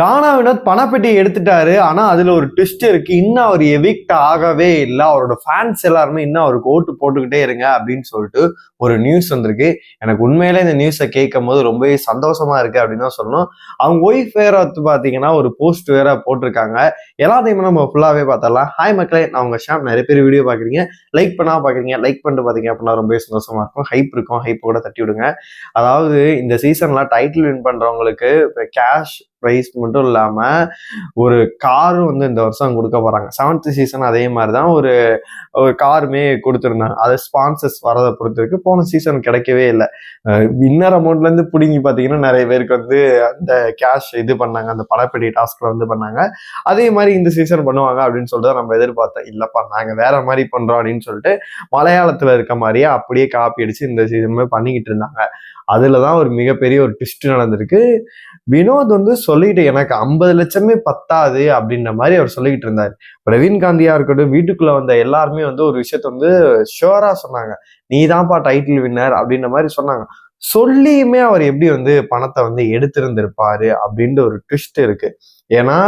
கானா வினோத் பணப்பெட்டியை எடுத்துட்டாரு. ஆனா அதுல ஒரு ட்விஸ்ட் இருக்கு. இன்னும் அவர் எவிக்ட் ஆகவே இல்லை. அவரோட ஃபேன்ஸ் எல்லாருமே இன்னும் அவருக்கு ஓட்டு போட்டுக்கிட்டே இருங்க அப்படின்னு சொல்லிட்டு ஒரு நியூஸ் வந்திருக்கு. எனக்கு உண்மையில இந்த நியூஸை கேட்கும் போது ரொம்பவே சந்தோஷமா இருக்கு அப்படின்னு தான் சொல்லணும். அவங்க ஒய்ஃப் வேற வந்து பாத்தீங்கன்னா ஒரு போஸ்ட் வேற போட்டிருக்காங்க. எல்லாத்தையுமே நம்ம ஃபுல்லாவே பார்த்தரலாம் ஹாய் மக்களே நான் உங்க ஷாம். நிறைய பேர் வீடியோ பாக்குறீங்க லைக் பண்ணா பாக்குறீங்க லைக் பண்ணிட்டு பாத்தீங்க அப்படின்னா ரொம்பவே சந்தோஷமா இருக்கும். ஹைப் இருக்கும். ஹைப் கூட தட்டி விடுங்க அதாவது இந்த சீசன்ல டைட்டில் வின் பண்றவங்களுக்கு கேஷ் ப்ரைஸ் மட்டும் இல்லாமல் ஒரு காரும் வந்து இந்த வருஷம் கொடுக்க போகிறாங்க செவன்த் சீசன் அதே மாதிரி தான் ஒரு ஒரு காருமே கொடுத்துருந்தாங்க. அது ஸ்பான்சர்ஸ் வரதை பொறுத்திருக்கு போன சீசன் கிடைக்கவே இல்லை. இன்னர் அமௌண்ட்லேருந்து பிடுங்கி பார்த்தீங்கன்னா நிறைய பேருக்கு வந்து அந்த கேஷ் இது பண்ணாங்க. அந்த படப்பிடி டாஸ்கில் வந்து பண்ணாங்க. அதே மாதிரி இந்த சீசன் பண்ணுவாங்க அப்படின்னு சொல்லிட்டு நம்ம எதிர்பார்த்தோம் இல்லைப்பா நாங்கள் வேற மாதிரி பண்ணுறோம் அப்படின்னு சொல்லிட்டு மலையாளத்தில் இருக்க மாதிரியே அப்படியே காப்பி அடிச்சு இந்த சீசனுமே பண்ணிக்கிட்டு இருந்தாங்க. அதில் தான் ஒரு மிகப்பெரிய ஒரு ட்விஸ்ட் நடந்திருக்கு. வினோத் வந்து சொல்லிக்கிட்டு எனக்கு ஐம்பது லட்சமே பத்தாது அப்படின்ற மாதிரி அவர் சொல்லிக்கிட்டு இருந்தார். பிரவீன் காந்தியா இருக்கட்டும் வீட்டுக்குள்ள வந்த எல்லாருமே வந்து ஒரு விஷயத்த வந்து ஷுவரா சொன்னாங்க. நீ தான்ப்பா டைட்டில் வின்னர் அப்படின்ற மாதிரி சொன்னாங்க. சொல்லியுமே அவர் எப்படி வந்து பணத்தை வந்து எடுத்திருந்திருப்பாரு அப்படின்ற ஒரு ட்விஸ்ட் இருக்கு. ஏன்னா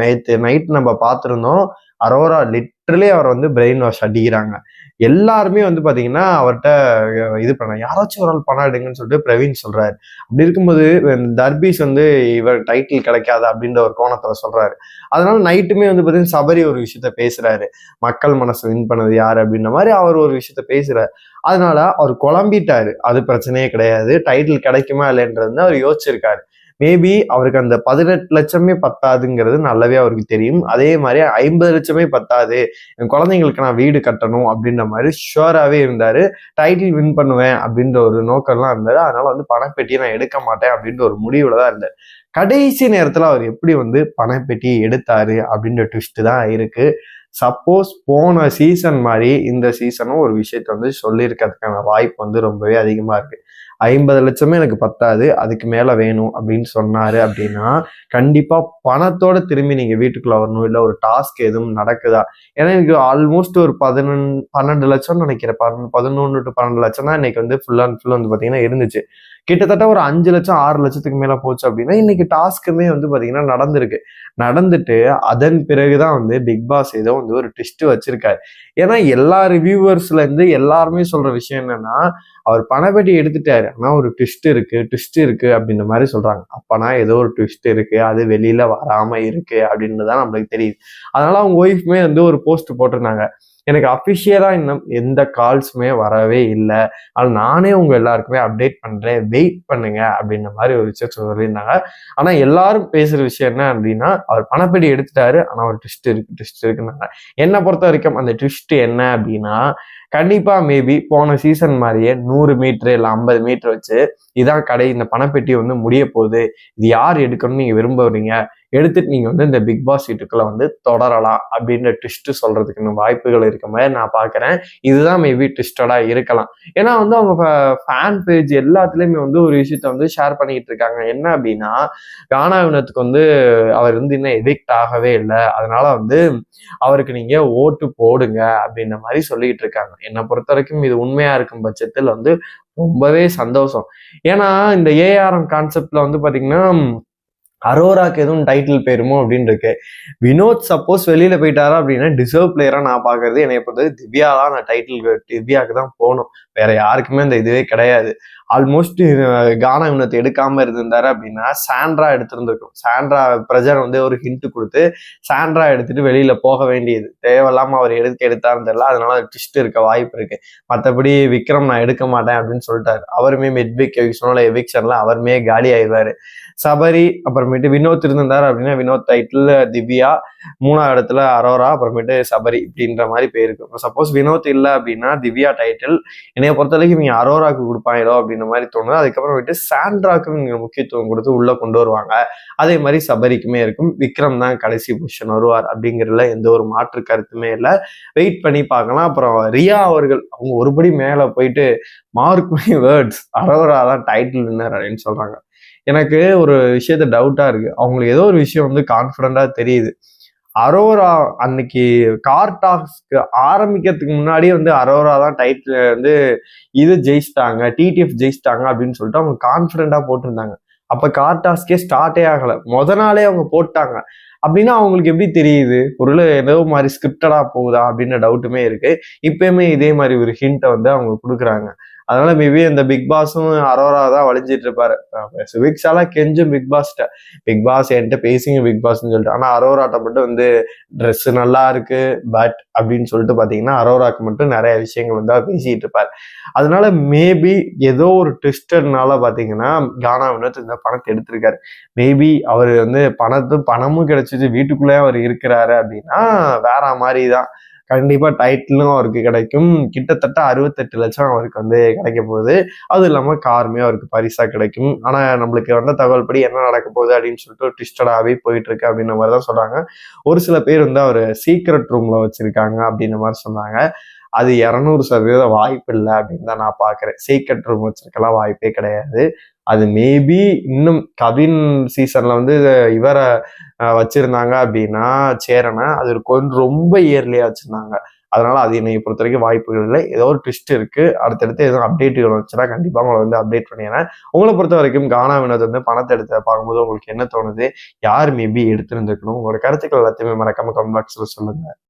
நேற்று நைட் நம்ம பார்த்துருந்தோம் அரோரா லிட் லிட்ரலி அவர் வந்து பிரெயின் வாஷ் அடிக்கிறாங்க. எல்லாருமே வந்து பார்த்தீங்கன்னா அவர்கிட்ட இது பண்ண யாராச்சும் ஒரு ஆள் பணம் எடுங்கன்னு சொல்லிட்டு பிரவீன் சொல்றாரு. அப்படி இருக்கும்போது தர்பீஸ் வந்து இவர் டைட்டில் கிடைக்காது அப்படின்ற ஒரு கோணத்துல சொல்றாரு. அதனால நைட்டுமே வந்து பார்த்தீங்கன்னா சபரி ஒரு விஷயத்த பேசுறாரு. மக்கள் மனசு வின் பண்ணது யார் அப்படின்ற மாதிரி அவர் ஒரு விஷயத்த பேசுறாரு. அதனால அவர் குழம்பிட்டாரு. அது பிரச்சனையே கிடையாது. டைட்டில் கிடைக்குமா இல்லைன்றது அவர் யோசிச்சிருக்காரு. மேபி அவருக்கு அந்த பதினெட்டு லட்சமே பத்தாதுங்கிறது நல்லாவே அவருக்கு தெரியும். அதே மாதிரி ஐம்பது லட்சமே பத்தாது. என் குழந்தைங்களுக்கு நான் வீடு கட்டணும் அப்படின்ற மாதிரி ஷுவராகவே இருந்தார். டைட்டில் வின் பண்ணுவேன் அப்படின்ற ஒரு நோக்கம்லாம் இருந்தார். அதனால் வந்து பணப்பெட்டியை நான் எடுக்க மாட்டேன் அப்படின்ற ஒரு முடிவில் தான் இருந்தார். கடைசி நேரத்தில் அவர் எப்படி வந்து பணப்பெட்டியை எடுத்தாரு அப்படின்ற ட்விஸ்ட் தான் இருக்குது சப்போஸ் போன சீசன் மாதிரி இந்த சீசனும் ஒரு விஷயத்த வந்து சொல்லியிருக்கிறதுக்கான வாய்ப்பு வந்து ரொம்பவே அதிகமாக இருக்குது ஐம்பது லட்சமே எனக்கு பத்தாது அதுக்கு மேலே வேணும் அப்படின்னு சொன்னார் அப்படின்னா கண்டிப்பாக பணத்தோட திரும்பி நீங்கள் வீட்டுக்குள்ளே வரணும் இல்லை ஒரு டாஸ்க் எதுவும் நடக்குதா? ஏன்னா எனக்கு ஆல்மோஸ்ட் ஒரு பதினொன்று பன்னெண்டு லட்சம் நினைக்கிறேன். பதினொன்று பதினொன்று டு பன்னெண்டு லட்சம் தான் இன்னைக்கு வந்து ஃபுல் அண்ட் ஃபுல் வந்து பார்த்தீங்கன்னா இருந்துச்சு. கிட்டத்தட்ட ஒரு அஞ்சு லட்சம் ஆறு லட்சத்துக்கு மேலே போச்சு அப்படின்னா இன்னைக்கு டாஸ்க்குமே வந்து பார்த்தீங்கன்னா நடந்திருக்கு. நடந்துட்டு அதன் பிறகுதான் வந்து பிக் பாஸ் ஏதோ வந்து ஒரு ட்விஸ்ட் வச்சிருக்காரு. ஏன்னா எல்லா ரிவ்யூவர்ஸ்ல இருந்து எல்லாருமே சொல்ற விஷயம் என்னன்னா அவர் பணப்பெட்டி எடுத்துட்டாரு. ஆனா ஒரு ட்விஸ்ட் இருக்கு ட்விஸ்ட் இருக்கு அப்படின்ற மாதிரி சொல்றாங்க. அப்பனா ஏதோ ஒரு ட்விஸ்ட் இருக்கு அது வெளியில வராம இருக்கு அப்படின்னு தான் நம்மளுக்கு தெரியுது. அதனால அவங்க ஒய்ஃப்மே வந்து ஒரு போஸ்ட் போட்டிருந்தாங்க. எனக்கு அஃபிஷியலாக இன்னும் எந்த கால்ஸுமே வரவே இல்லை. ஆனால் நானே உங்க எல்லாருக்குமே அப்டேட் பண்ணுறேன் வெயிட் பண்ணுங்க அப்படின்ற மாதிரி ஒரு விஷயம் சொல்லியிருந்தாங்க. ஆனால் எல்லாரும் பேசுகிற விஷயம் என்ன அப்படின்னா அவர் பணப்பெட்டி எடுத்துட்டாரு. ஆனால் ஒரு ட்விஸ்ட் இருக்கு ட்விஸ்ட் இருக்குன்னாங்க. என்னை பொறுத்த வரைக்கும் அந்த ட்விஸ்ட் என்ன அப்படின்னா கண்டிப்பாக மேபி போன சீசன் மாதிரியே நூறு மீட்ரு இல்லை ஐம்பது மீட்ரு வச்சு இதான் கடை இந்த பணப்பெட்டி வந்து முடிய போகுது. இது யார் எடுக்கணும்னு நீங்கள் விரும்புறீங்க? எடுத்துட்டு நீங்கள் வந்து இந்த பிக் பாஸ் வீட்டுக்குள்ளே வந்து தொடரலாம் அப்படின்ற ட்விஸ்ட்டு சொல்கிறதுக்குன்னு வாய்ப்புகள் இருக்க மாதிரி நான் பார்க்குறேன் இதுதான் மேபி ட்விஸ்டடாக இருக்கலாம். ஏன்னா வந்து அவங்க ஃபேன் பேஜ் எல்லாத்துலேயுமே வந்து ஒரு விஷயத்த வந்து ஷேர் பண்ணிக்கிட்டு இருக்காங்க. என்ன அப்படின்னா கானா வினத்துக்கு வந்து அவர் வந்து இன்னும் எடிக்ட் ஆகவே இல்லை. அதனால வந்து அவருக்கு நீங்கள் ஓட்டு போடுங்க அப்படின்ற மாதிரி சொல்லிக்கிட்டு இருக்காங்க. என்னை பொறுத்த வரைக்கும் இது உண்மையாக இருக்கும் பட்சத்தில் வந்து ரொம்பவே சந்தோஷம். ஏன்னா இந்த ஏஆர்எம் கான்செப்ட்ல வந்து பார்த்தீங்கன்னா அரோராக்கு எதுவும் டைட்டில் போயிருமோ அப்படின்னு இருக்கு. வினோத் சப்போஸ் வெளியில போயிட்டாரா அப்படின்னா டிசர்வ் பிளேயரா நான் பாக்குறது என்னை பொறுத்தது திவ்யா தான் நான் டைட்டில் திவ்யாவுக்கு தான் போகணும். வேற யாருக்குமே அந்த இதுவே கிடையாது. ஆல்மோஸ்ட் கானா இவனத்தை எடுக்காம இருந்திருந்தாரு அப்படின்னா சாண்ட்ரா எடுத்திருந்திருக்கும். சாண்ட்ரா பிரஜர் வந்து ஒரு ஹிண்ட் கொடுத்து சாண்ட்ரா எடுத்துட்டு வெளியில போக வேண்டியது. தேவையில்லாம அவர் எடுத்து எடுத்தாருன்னு தெரியல. அதனால ட்விஸ்ட் இருக்க வாய்ப்பு இருக்கு. மற்றபடி விக்ரம் நான் எடுக்க மாட்டேன் அப்படின்னு சொல்லிட்டாரு. அவருமே மிட்விக் எவிக்ஷனோட எவிக்ஷன்ல அவருமே காலி ஆயிடுவாரு. சபரி அப்புறமேட்டு வினோத் இருந்திருந்தாரு அப்படின்னா வினோத் டைட்டில் திவ்யா மூணாவது இடத்துல அரோரா அப்புறமேட்டு சபரி அப்படின்ற மாதிரி போயிருக்கும் சப்போஸ் வினோத் இல்லை அப்படின்னா திவ்யா டைட்டில் என்னைய பொறுத்த வரைக்கும் இவங்க அரோராக்கு கொடுப்பாங்களோ அப்படின்ற மாதிரி தோணுது. அதுக்கப்புறமேட்டு சாண்ட்ராக்கும் இவங்க முக்கியத்துவம் கொடுத்து உள்ள கொண்டு வருவாங்க. அதே மாதிரி சபரிக்குமே இருக்கும். விக்ரம் தான் கடைசி பொசிஷன் வருவார் அப்படிங்கிறதுல எந்த ஒரு மாற்று கருத்துமே இல்லை. வெயிட் பண்ணி பார்க்கலாம். அப்புறம் ரியா அவர்கள் அவங்க ஒருபடி மேலே போயிட்டு மார்க் மை வேர்ட்ஸ் அரோரா தான் டைட்டில் வின்னர் அப்படின்னு சொல்றாங்க. எனக்கு ஒரு விஷயத்த டவுட்டா இருக்கு. அவங்களுக்கு ஏதோ ஒரு விஷயம் வந்து கான்ஃபிடண்டா தெரியுது. அரோரா அன்னைக்கு கார் டாஸ்க்கு ஆரம்பிக்கிறதுக்கு முன்னாடியே வந்து அரோரா தான் டைட்டில் வந்து இது ஜெயிச்சிட்டாங்க டிடிஎஃப் ஜெயிச்சிட்டாங்க அப்படின்னு சொல்லிட்டு அவங்க கான்ஃபிடண்டாக போட்டிருந்தாங்க. அப்போ கார் டாஸ்கே ஸ்டார்ட்டே ஆகலை. முத நாளே அவங்க போட்டாங்க. அப்படின்னா அவங்களுக்கு எப்படி தெரியுது? ஒரு ஏதோ மாதிரி ஸ்கிரிப்டடாக போகுதா அப்படின்னு டவுட்டுமே இருக்குது இப்பயுமே இதே மாதிரி ஒரு ஹிண்ட்டை வந்து அவங்க கொடுக்குறாங்க. அதனால மேபி இந்த பிக் பாஸும் அரோரா தான் வளைஞ்சிட்டு இருப்பாரு. சுவிக்ஸால கெஞ்சும் பிக் பாஸ்ட்ட பிக் பாஸ் என்கிட்ட பேசிங்க பிக் பாஸ்ன்னு சொல்லிட்டு. ஆனா அரோராட்ட மட்டும் வந்து ட்ரெஸ் நல்லா இருக்கு பட் அப்படின்னு சொல்லிட்டு பாத்தீங்கன்னா அரோராக்கு மட்டும் நிறைய விஷயங்கள் வந்து பேசிட்டு இருப்பார். அதனால மேபி ஏதோ ஒரு ட்விஸ்டர்னால பாத்தீங்கன்னா கானா வினோத் இந்த பணத்தை எடுத்திருக்காரு. மேபி அவர் வந்து பணத்தும் பணமும் கிடைச்சிச்சு வீட்டுக்குள்ளேயே அவர் இருக்கிறாரு அப்படின்னா வேற மாதிரி தான். கண்டிப்பாக டைட்டிலும் அவருக்கு கிடைக்கும். கிட்டத்தட்ட அறுபத்தெட்டு லட்சம் அவருக்கு வந்து கிடைக்க போகுது. அது இல்லாமல் காருமே அவருக்கு பரிசாக கிடைக்கும். ஆனால் நம்மளுக்கு வந்த தகவல் படி என்ன நடக்க போகுது அப்படின்னு சொல்லிட்டு ட்விஸ்டடாகவே போயிட்டு இருக்கு அப்படின்ற மாதிரி தான் சொல்கிறாங்க ஒரு சில பேர் வந்து அவர் சீக்ரெட் ரூமில் வச்சுருக்காங்க அப்படின்ற மாதிரி சொன்னாங்க. அது இரநூறு சதவீத வாய்ப்பு இல்லை அப்படின்னு தான் நான் பார்க்குறேன். சீக்ரெட் ரூம் வச்சிருக்கலாம் வாய்ப்பே கிடையாது. அது மேபி இன்னும் கவின் சீசன்ல வந்து இவரை வச்சிருந்தாங்க அப்படின்னா சேரனை அது கொஞ்சம் ரொம்ப இயர்லியா வச்சிருந்தாங்க. அதனால அது என்னை பொறுத்த வரைக்கும் வாய்ப்புகள் இல்லை. ஏதோ ஒரு ட்விஸ்ட் இருக்கு. அடுத்தடுத்து எதுவும் அப்டேட்டுகள் வந்துச்சுன்னா கண்டிப்பா உங்களை வந்து அப்டேட் பண்ணிடுறேன். உங்களை பொறுத்த வரைக்கும் கானா வினோத் வந்து பணத்தை எடுத்து பார்க்கும்போது உங்களுக்கு என்ன தோணுது? யார் மேபி எடுத்திருந்துருக்கணும்? உங்களோட கருத்துக்கள் எல்லாத்தையுமே மறக்காம கமெண்ட் பாக்ஸ்ல சொல்லுங்க.